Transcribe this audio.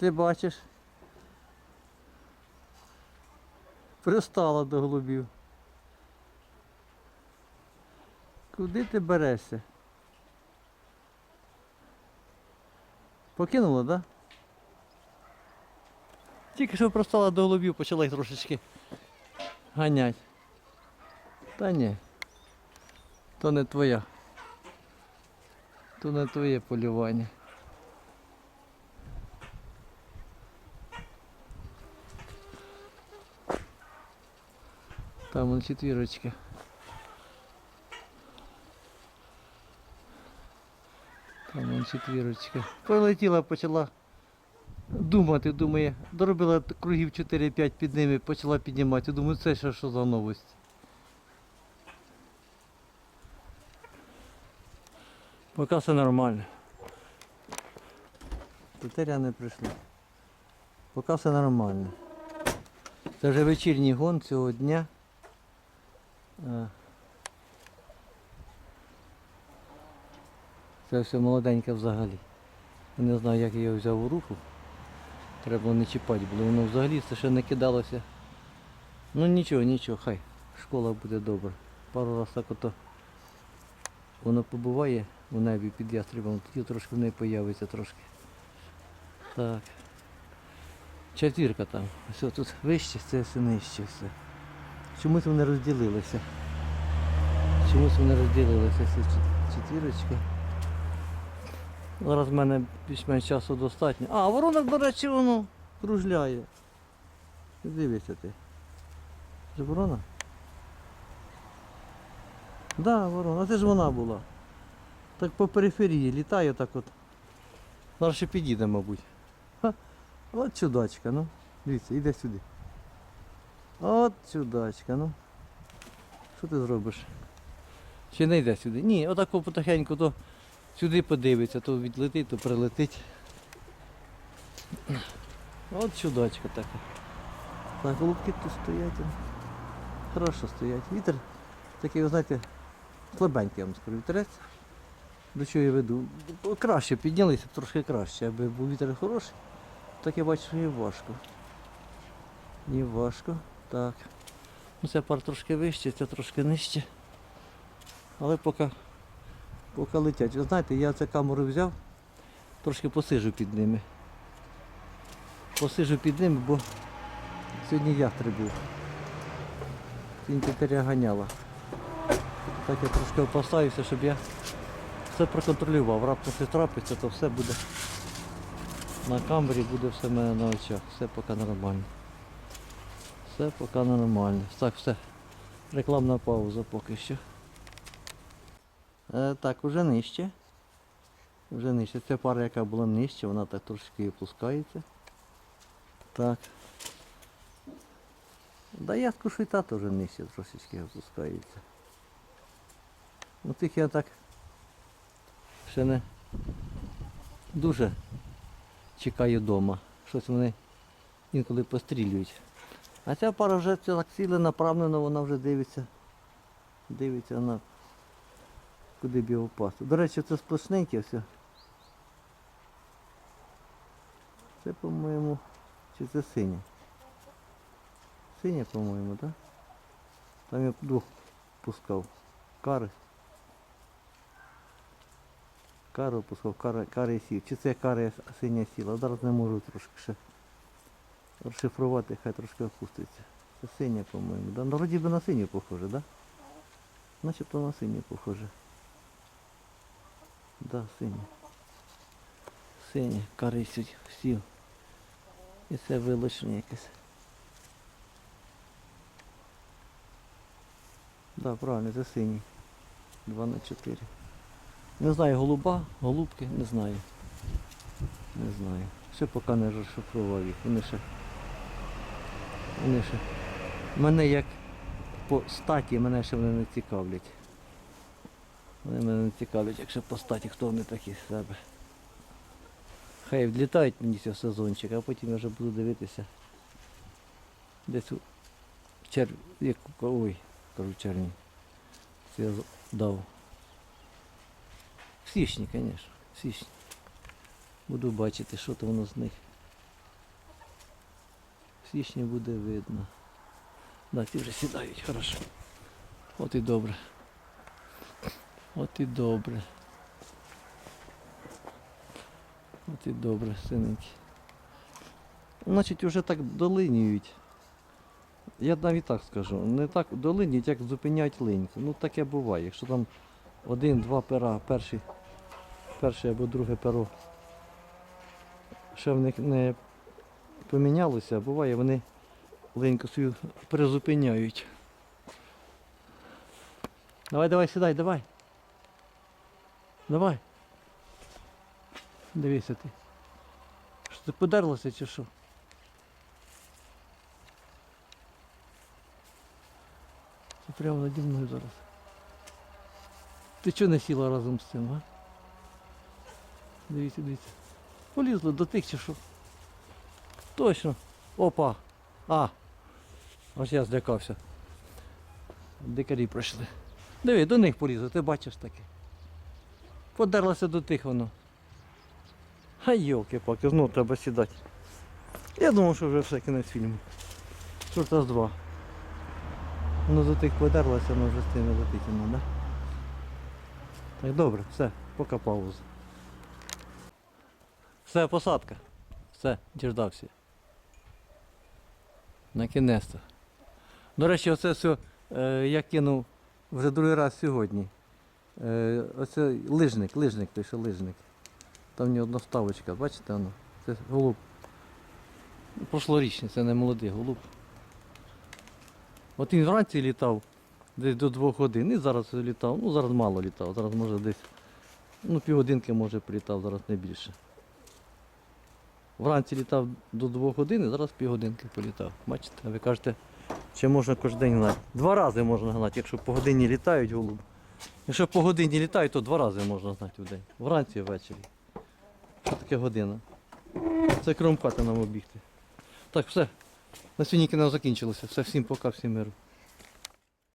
Ти бачиш? Пристала до голубів. Куди ти берешся? Покинула, так? Да? Тільки що пристала до голубів, почала їх трошечки ганять. Та ні. То не твоя. То не твоє полювання. Там вон четвірочка. Там вон четвірочка. Полетіла, почала думати, думає, доробила кругів 4-5 під ними, почала піднімати. Думаю, це ще що за новость. Поки все нормально. Тетеря не прийшли. Поки все нормально. Це вже вечірній гон цього дня. Е. Це все молоденьке взагалі. Я не знаю, як я його взяв у руку. Треба не чіпати, було воно взагалі це ще не кидалося. Ну нічого, нічого, хай. Школа буде добра. Пару раз так ото воно побуває у небі під ястребом, тоді трошки в неї появиться трошки. Так. Четвірка там. Все тут вище, це все нижче все. Чомусь вони розділилися. Чомусь вони розділилися ці чет- четвірочки. Зараз в мене більш-менш часу достатньо. А, ворона, до речі, воно кружляє. Дивися ти. Це ворона? Так, да, ворона, це ж вона була. Так по периферії літає так от. Зараз ще підійде, мабуть. Ха. От чудачка, ну. Дивіться, іде сюди. От чудачка, ну. Що ти зробиш? Чи не йде сюди? Ні, отако потихеньку то сюди подивиться, то відлетить, то прилетить. От чудачка така. Так, голубки тут стоять. Хорошо стоять. Вітер такий, ви знаєте, слабенький, я вам скажу, вітерець. До чого я веду? Краще піднялися, трошки краще, аби був вітер хороший. Так я бачу, що і важко. І важко. Так. Ну ця пар трошки вище, ця трошки нижче. Але поки, поки летять. Ви знаєте, я цю камеру взяв, трошки посижу під ними. Посижу під ними, бо сьогодні ястреб був. Сьогодні переганяла. Так я трошки опасаюся, щоб я все проконтролював. Раптом щось трапиться, то все буде на камері, буде все в мене на очах. Все поки нормально. Все поки нормально. Так, все. Рекламна пауза поки що. Е, так, вже нижче. Вже нижче. Ця пара, яка була нижче, вона так трошки опускається. Так. Да я скушу і та теж нижче трошечки опускається. Ну тих я так ще не дуже чекаю вдома. Щось вони інколи пострілюють. А ця пара вже так ціле направлено, вона вже дивиться. Дивиться на куди б його. До речі, це сплошненьке все. Це, по-моєму, чи це синє? Синє, по-моєму, так? Там я двох пускав. Кари. Кару пускав, кари, кари сів. Чи це кари синя сіла? Зараз не можу трошки ще розшифрувати, хай трошки опуститься. Це синя, по-моєму. Да? Ну, вроді би на синю похоже, так? Да? Начебто на синю похоже. Да, синя. Синя, кари сють, сів. І це вилучення якесь. Да, правильно, це синій. 2 на 4. Не знаю, голуба, голубки, не знаю. Не знаю. Ще поки не розшифрував їх. Вони ще. Вони ще. Мене як по статі мене ще вони не цікавлять. Вони мене не цікавлять, якщо по статі, хто вони такі з себе. Хай відлітають мені цього сезончик, а потім я вже буду дивитися. Десь у чер... як... Ой, кажу червні. Це я дав. В січні, звісно, в січні. Буду бачити, що то воно з них. В січні буде видно. Да, ті вже сідають, хорошо. От і добре. От і добре. От і добре, синенькі. Значить, вже так долинюють. Я навіть так скажу, не так долинюють, як зупиняють линьку. Ну таке буває. Якщо там один-два пера, перший, перше або друге перо ще в них не помінялося, а буває вони линьку свою призупиняють. Давай, давай, сідай, давай. Давай. Дивися ти. Що ти подерлася чи що? Це прямо наді мною зараз. Ти чого не сіла разом з цим, а? Дивіться, дивіться. Полізли до тих чи що? Точно. Опа. А. Ось я злякався. Дикарі пройшли. Диви, до них полізли, ти бачиш таке. Подерлася до тих воно. А йолки-палки, знову треба сідати. Я думав, що вже все кінець фільму. Чорта з два. Воно до тих подерлося, воно вже з тими летить воно, да? Так добре, все, поки пауза. Все, посадка. Все, діждався. Накінець-то. До речі, оце все е, я кинув вже другий раз сьогодні. Е, оце лижник, лижник, той що лижник. Там в нього одна вставочка, бачите воно? Це голуб. Прошлорічний, це не молодий голуб. От він вранці літав десь до двох годин і зараз літав. Ну зараз мало літав, зараз може десь ну, півгодинки може прилітав, зараз не більше. Вранці літав до двох годин, зараз півгодинки політав. Бачите, а ви кажете, чи можна кожен день гнати? Два рази можна гнати, якщо по годині літають голуби. Якщо по годині літають, то два рази можна гнати в день. Вранці і ввечері. Що таке година? Це кром нам обігти. Так, все. На сьогодні кіно закінчилося. Все, всім пока, всім миру.